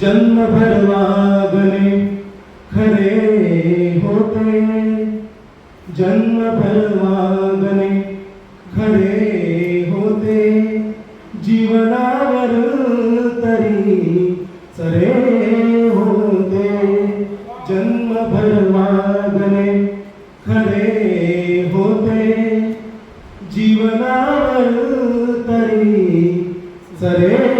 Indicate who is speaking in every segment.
Speaker 1: जन्मभर वागणे खरे होते। जन्मभर वागणे खरे होते। जीवनावर तरी सरे होते। जन्मभर वागणे खरे होते। जीवनावर तरी सरे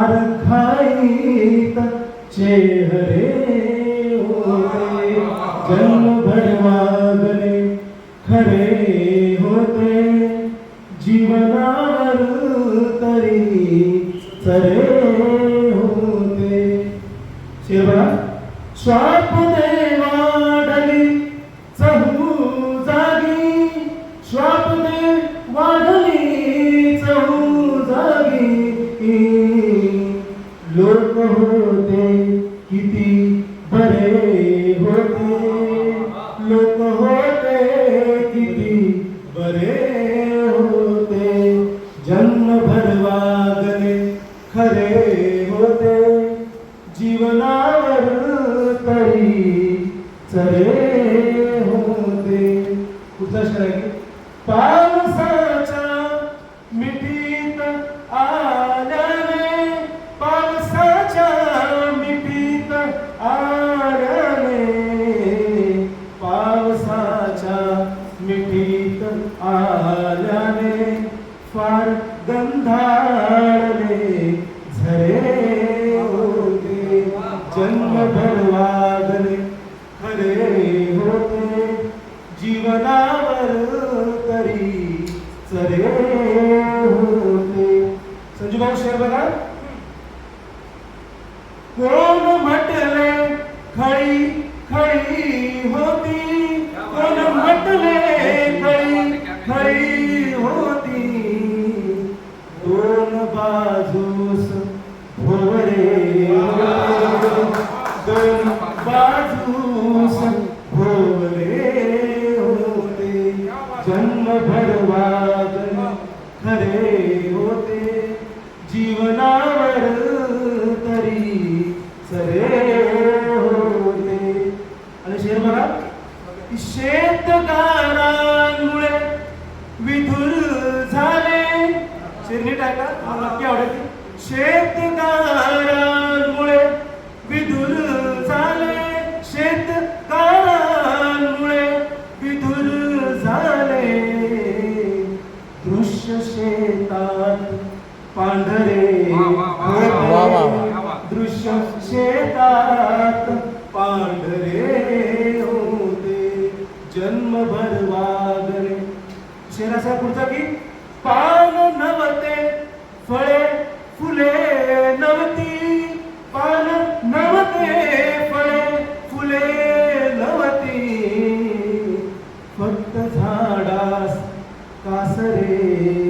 Speaker 1: मार खाईत चेहरे होते. जन्म वागले खरे होते. जीवनावर तरी सरे होते किती बरे होते. लोक होते किती बरे होते. जन्मभर वागले खरे होते. जीवनावर तरी चरे होते. कुठचा जन्मभर वागले खरे होते जीवनावर तरी चरे होते. संजू भाऊ शेर बघा. कोण म्हटले खळी खळी होती? कोण म्हटले खळी खळी होती? दोन बाजूस भोवरे दोन बाजूस भोवरे होते जन्मभर वागणे खरे होते जीवनावर तरी सरे होते आणि शेर बघा शेतकारांमुळे विधुर झाले शेर नीट आहे मला नक्की आवडेल शेत भरवागरे वागले शेराचा पुढचा की? पान नवते फळे फुले नवती पान नवते फळे फुले नवती फक्त झाडास कासरे.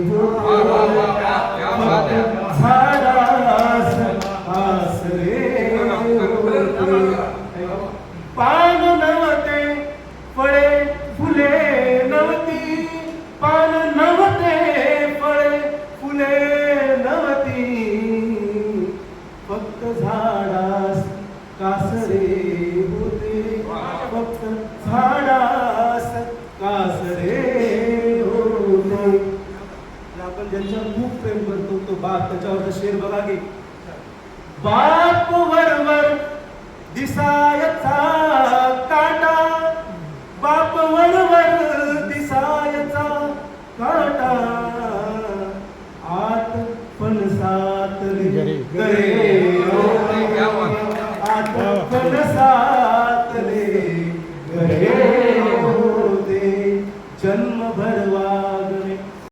Speaker 1: झाडास कासरे आपण ज्यांच्यावर खूप प्रेम करतो तो बाप त्याच्यावर शेर बघा गे बाप वरवर दिसायचा काटा. बाप वरवर दिसायचा काटा. आत पण
Speaker 2: सात
Speaker 1: आत पण सात